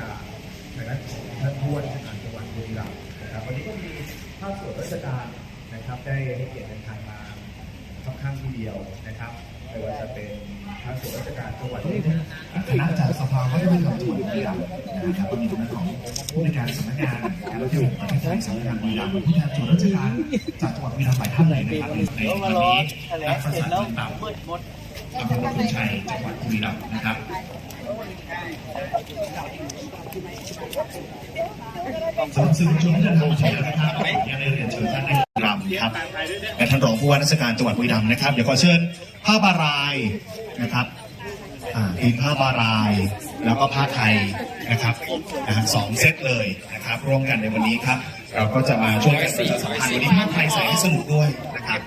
จากทางด้านของท่านผู้ว่าราชการจังหวัดบุรีรัมย์นะครับวันนี้ก็มีภาคส่วนราชการนะครับ ได้ให้เกียรติเดินทางมาค่อนข้างทีเดียวนะครับไม่ว่าจะเป็นภาคส่วนราชการจังหวัดที่คณะจากสภาวัฒนธรรมจังหวัดบุรีรัมย์นะครับก็มีคณะของผู้ในการสำนักงานการรับผิดชอบประเทศไทยสำนักงานบุรีรัมย์ผู้แทนส่วนราชการจากจังหวัดบุรีรัมย์หลายท่านเลยนะครับในวันนี้นักภาษาต่างๆอำเภอพุทธชัยจังหวัดบุรีรัมย์นะครับ สำสื่อมวลชนที่เดินทางมาถึงแล้วนะครับยังได้เรียนเชิญท่านในรีรัมย์ครับและท่านรองผู้ว่าราชการจังหวัดบุรีรัมย์นะครับ เดี๋ยวขอเชิญผ้าบารายนะครับอ่าทีมผ้าบารายแล้วก็ผ้าไทยนะครับสองเซตเลยนะครับ ร่วมกันในวันนี้ครับ เราก็จะมาช่วยกันประชาสัมพันธ์วันนี้ผ้าไทยใส่ให้สนุกด้วยนะครับ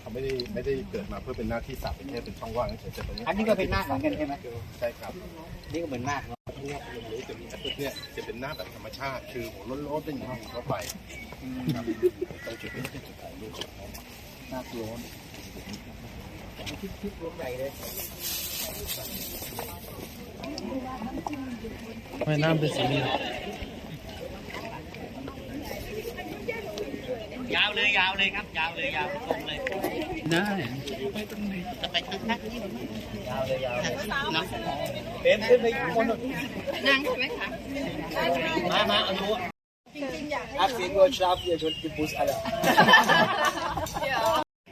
เขาไม่ได้ไม่ได้เกิดมาเพื่อเป็นหน้าที่สับเป็นแค่เป็นช่องว่างเฉยๆแต่ตรงนี้อันนี้ก็เป็นหน้าเหมือนกันใช่ไหมใช่ครับนี่ก็เหมือนหน้าเนาะทั้งหน้าเป็นนี้จะมีแต่ตัวเนี่ยจะเป็นหน้าแบบธรรมชาติ คือหัวโล้นๆเป็นอย่างนี้เข้าไปครับตรงจุดนี้เป็นจุดถ่ายรูปหน้าโล้นทิศทิศรวมใหญ่เลยไม่น้ำเป็นสีนี้ยาวเลยยาวเลยครับ ยาวเลยยาวตรงเลย ได้จะไปทางนักนี่ยาวเลยยาวเลยน้เป็นขึ้นไปข้างบนนั่งใช่ไหมคะมามาเอาดูอัพเสียงโดนชาร์ปเดียวชนกิบุสอะไร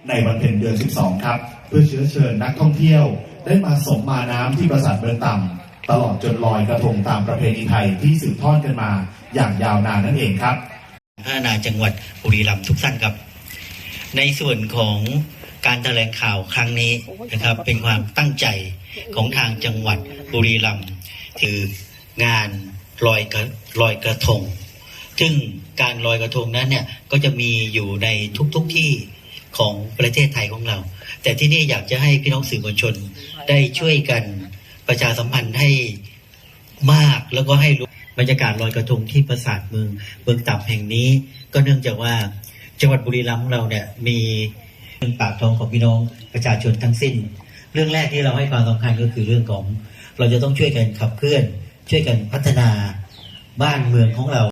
ในวันเพ็ญเดือน 12 ครับ เพื่อเชื้อเชิญนักท่องเที่ยว ได้มาสมมาน้ำที่ปราสาทเมืองต่ำตลอดจนลอยกระทงตามประเพณีไทยที่สืบทอดกันมาอย่างยาวนานนั่นเองครับพัฒนาจังหวัดบุรีรัมย์ทุกท่านครับ ในส่วนของ การแถลงข่าวครั้งนี้นะครับ เป็นความตั้งใจของทางจังหวัดบุรีรัมย์คืองานลอยกระลอยกระทง ซึ่งการลอยกระทงนั้นเนี่ยก็จะมีอยู่ในทุกๆทที่ของประเทศไทยของเรา แต่ที่นี่อยากจะให้พี่น้องสื่อมวลชนได้ช่วยกันประชาสัมพันธ์ให้มากแล้วก็ให้รู้บรรยากาศลอยกระทงที่ปราสาทเมืองเมืองต่ำแห่งนี้ ก็เนื่องจากว่าจังหวัดบุรีรัมย์ของเราเนี่ยมี เงินปากท้องของพี่น้องประชาชนทั้งสิ้น เรื่องแรกที่เราให้ความสำคัญก็คือเรื่องของ เราจะต้องช่วยกันขับเคลื่อน ช่วยกันพัฒนาบ้านเมืองของเรา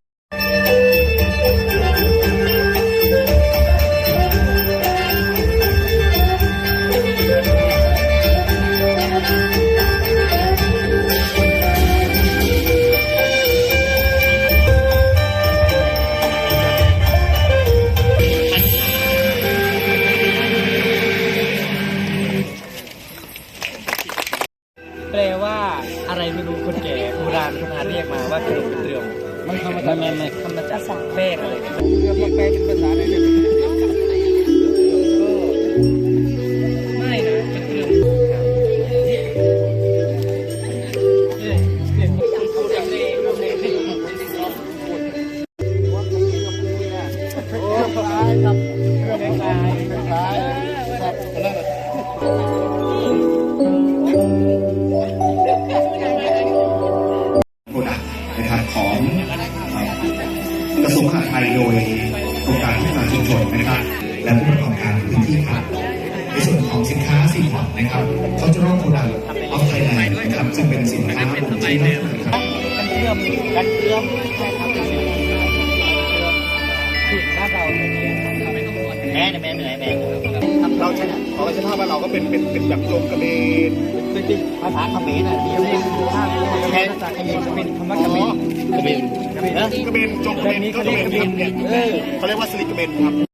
คล้ายครับเรือคลายคลายครับโปรดักนะครับของเอ่อกระทรวงมหาดไทยโดยโครงการพัฒนาชุมชนนะครับ และผู้ประกอบการพื้นที่ครับในส่วนของสินค้าสีพอร์ตนะครับเขาจะร่วมโปรดักต์ออฟไทยแลนด์นะครับซึ่งเป็นสินค้าบ่งชี้ลักษณะครับกันเชื่อมกันเชื่อมใช่ครับกันเชื่อม แม่แม่เหนื่อยแม่เราใช้ของราชภาพว่าเราก็เป็นเป็นเป็นแบบโจงกระเบนภาษาเขมรน่ะที่เรียกภาษาเขมรภาษาเขมรเป็นคำว่ากระเบนกระเบนกระเบนจงกระเบนก็กระเบนครับเนี่ยเขาเรียกว่าสลิกกระเบนครับ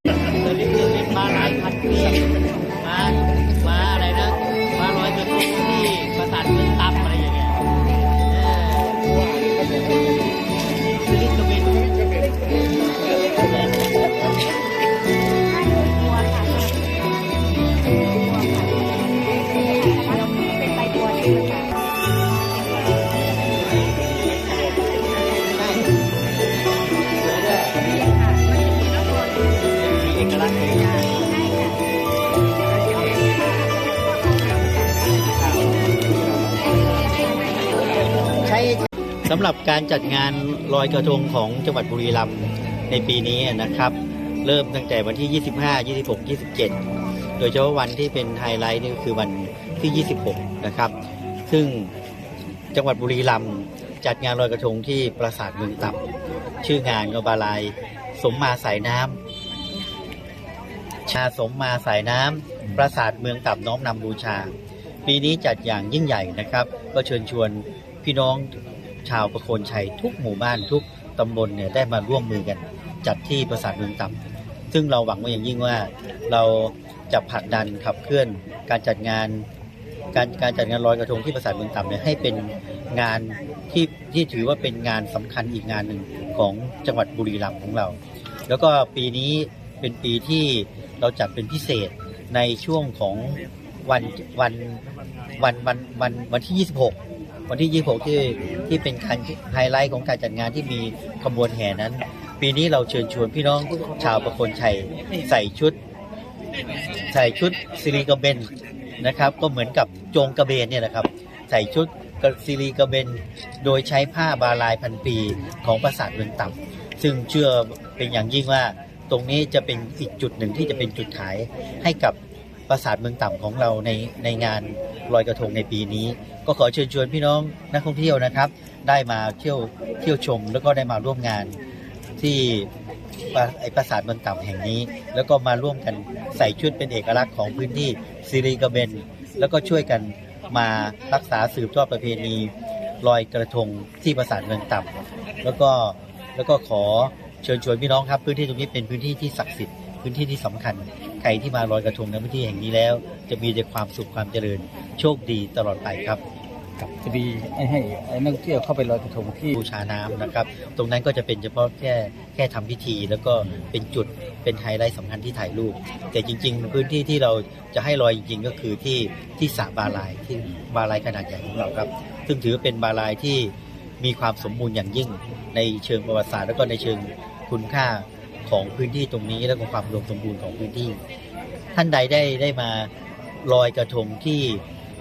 ำหรับการจัดงานลอยกระทงของจังหวัดบุรีรัมย์ในปีนี้นะครับ เริ่มตั้งแต่วันที่ 25 26 27 โดยเฉพาะวันที่เป็นไฮไลท์นี่คือวันที่ 26 นะครับ ซึ่งจังหวัดบุรีรัมย์จัดงานลอยกระทงที่ปราสาทเมืองต่ำชื่องานก็บาลายสมมาสายน้ำชาสมมาสายน้ำปราสาทเมืองต่ำน้อมนำบูชา ปีนี้จัดอย่างยิ่งใหญ่นะครับ ก็เชิญชวนพี่น้อง ชาวประโคนชัยทุกหมู่บ้านทุกตำบลเนี่ยได้มาร่วมมือกัน จัดที่ปราสาทเมืองต่ำซึ่งเราหวังว่าอย่างยิ่งว่าเราจะผลักดันขับเคลื่อนการจัดงาน การการจัดงานลอยกระทงที่ปราสาทเมืองต่ำเนี่ยให้เป็นงานที่ที่ถือว่าเป็นงานสำคัญอีกงานหนึ่งของจังหวัดบุรีรัมย์ของเรา แล้วก็ปีนี้เป็นปีที่เราจัดเป็นพิเศษในช่วงของวันวันวันวันวันวันที่ 26 วันที่ 26 ที่ที่เป็นการไฮไลท์ของการจัดงานที่มีขบวนแห่นั้น ปีนี้เราเชิญชวนพี่น้องชาวประโคนชัยใส่ชุด ใส่ชุดซิลีกระเบนนะครับ ก็เหมือนกับโจงกระเบนเนี่ยนะครับ ใส่ชุดกระซิลีกระเบน โดยใช้ผ้าบาลายพันปีของปราสาทเมืองต่ำซึ่งเชื่อเป็นอย่างยิ่งว่าตรงนี้จะเป็นอีกจุดหนึ่งที่จะเป็นจุดขายให้กับปราสาทเมืองต่ำของเราในในงาน ลอยกระทงในปีนี้ ก็ขอเชิญชวนพี่น้องนักท่องเที่ยวนะครับ ได้มาเที่ยวเที่ยวชมแล้วก็ได้มาร่วมงานที่ปราไอปราสาทเมืองต่ำแห่งนี้ แล้วก็มาร่วมกันใส่ชุดเป็นเอกลักษณ์ของพื้นที่ซิริกระเบน แล้วก็ช่วยกันมารักษาสืบทอดประเพณีลอยกระทงที่ปราสาทเมืองต่ำแล้วก็แล้วก็ขอเชิญชวนพี่น้องครับ พื้นที่ตรงนี้เป็นพื้นที่ที่ศักดิ์สิทธิ์พื้นที่ที่สำคัญ ใครที่มาลอยกระทงในพื้นที่แห่งนี้แล้ว จะมีแต่ความสุขความเจริญ โชคดีตลอดไปครับกับจะดีให้ให้ให้นักท่องเที่ยวเข้าไปลอยกระทงที่บูชาน้ำนะครับ ตรงนั้นก็จะเป็นเฉพาะแค่แค่ทำพิธี แล้วก็เป็นจุดเป็นไฮไลท์สำคัญที่ถ่ายรูป แต่จริง ๆ พื้นที่ที่เราจะให้ลอยจริง ๆ ก็คือที่ที่สระบาลายที่บาลายขนาดใหญ่ของเราครับ ซึ่งถือเป็นบาลายที่มีความสมบูรณ์อย่างยิ่งในเชิงประวัติศาสตร์ แล้วก็ในเชิงคุณค่า ของพื้นที่ตรงนี้และของความรวมสมบูรณ์ของพื้นที่ ท่านใดได้ได้มาลอยกระทงที่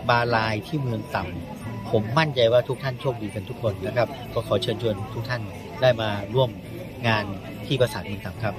บาลายที่เมืองต่ำผมมั่นใจว่าทุกท่านโชคดีกันทุกคนนะครับ ก็ขอเชิญชวนทุกท่านได้มาร่วมงานที่ปราสาทเมืองต่ำครับ